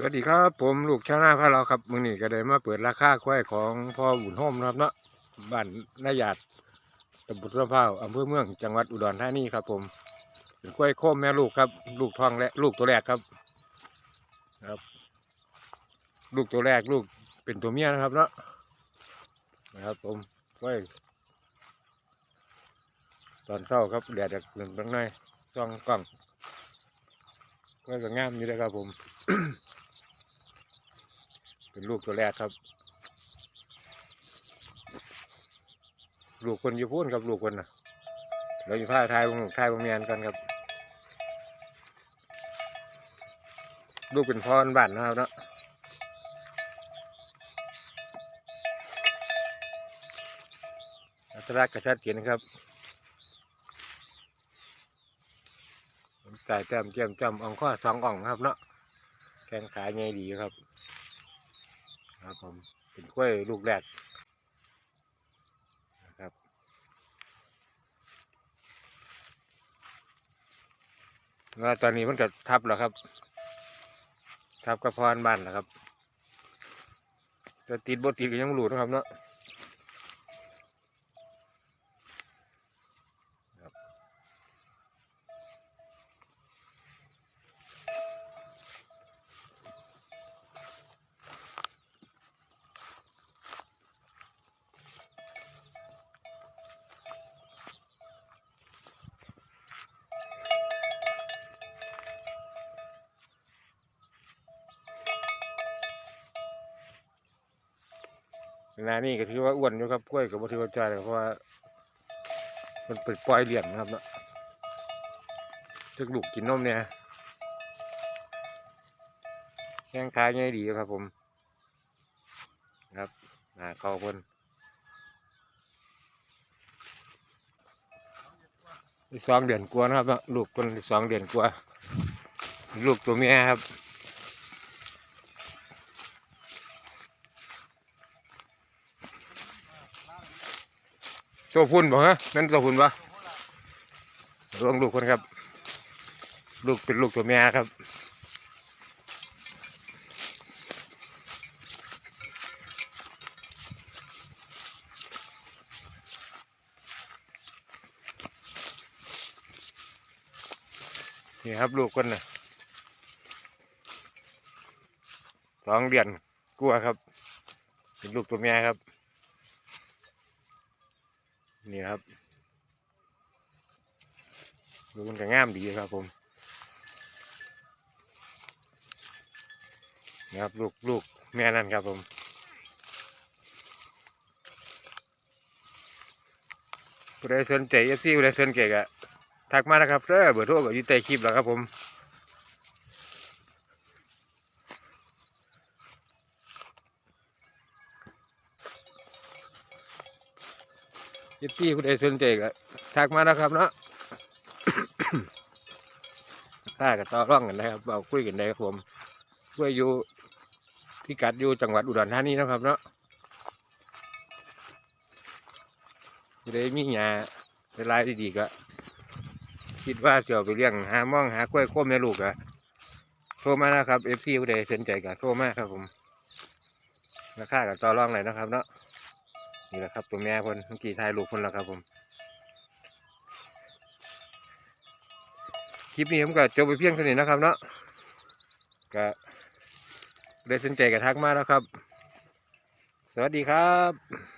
สวัสดีครับผมลูกชาวนาพาเราครับมื้อนี้ก็ได้มาเปิดราคาควายของพ่อบุญโฮมนะครับเนาะบ้านนาหยาดตำบลสะพร้าวอำเภอเมืองจังหวัดอุดรธานีครับ ผมเป็นควายโคมแม่ลูกครับ ลูกทองและลูกตัวแรกครับ ครับ ลูกตัวแรกลูกเป็นตัวเมียนะครับเนาะนะครับ ผมควายตอนเช้าครับแดดจะขึ้นบางหน่อยส่องกล้องควายงามอยู่เลยครับผม กตัวแรกครับ ลูกคนอยู่พูนครับลูกคนนะเราอยู่ท่าทายวงทายวงเมียนกันครับ ลูกเป็นพ่อบ้านนะครับเนาะอัตลักกระชัดเขียนครับสายแจ่มแจ่มจำอ่องข้อสองอ่องครับเนาะแข้งขาใหญ่ดีครับ ครับผมเป็นกล้วยลูกแรกนะครับแล้วตอนนี้มันก็ทับแล้วครับ ทับกระพรานบ้านแล้วครับจะติดบติดก็ยังไม่รู้นะครับเนาะ เวลานี่ก็ถือว่าอ้วนอยู่ครับกล้วยกับบถือว่าจ่ายเพราะว่า มันเป็นปล่อยเหลี่ยมนะครับเนาะทึกลูกกินนมเนี่ยแข้งขาง่ายดีครับผมครับหนาเขาเพิ่นอีกสองเดือนกว่านะครับลูกคนอีกสองเดือนกว่าลูกตัวเมียครับ ตัวพุ่นบ่ฮะนั่นตัวพุ่นปะลองลูกคนครับ ลูกเป็นลูกตัวเมียครับนี่ครับลูกคนน่ะสองเดือนกลัวครับ เป็นลูกตัวเมียครับ นี่ครับดูมันก็งามดีครับผมนี่ครับลูกลูกแม่นั่นครับผมผู้ใดสนใจเอฟซีผู้ใดสนใจก็ทักมานะครับเด้อเบอร์โทรก็อยู่ใต้คลิปแล้วครับผม เอฟซีผู้ใดสนใจก็ทักมานะครับเนาะถ้าก็ต่อร่องกันนะครับเราคุยกันได้ครับผมคุยอยู่พิกัดอยู่จังหวัดอุดรธานีนะครับเนาะผู้ใดมีหยาเวลาที่ดีก็คิดว่าจะเอาไปเลี้ยงหามองหากล้วยโค้มในลูกอะโทรมานะครับเอฟซีผู้ใดสนใจก็โทรมาครับผมราคากับต่อรองเลยนะครับเนาะ นี่แหละครับตัวแม่พนเมื่อกี้ทายลูกคนแล้วครับผม คลิปนี้ผมก็จบไปเพียงเท่านี้นะครับเนาะก็ได้สนใจกับทักมาแล้วครับ สวัสดีครับ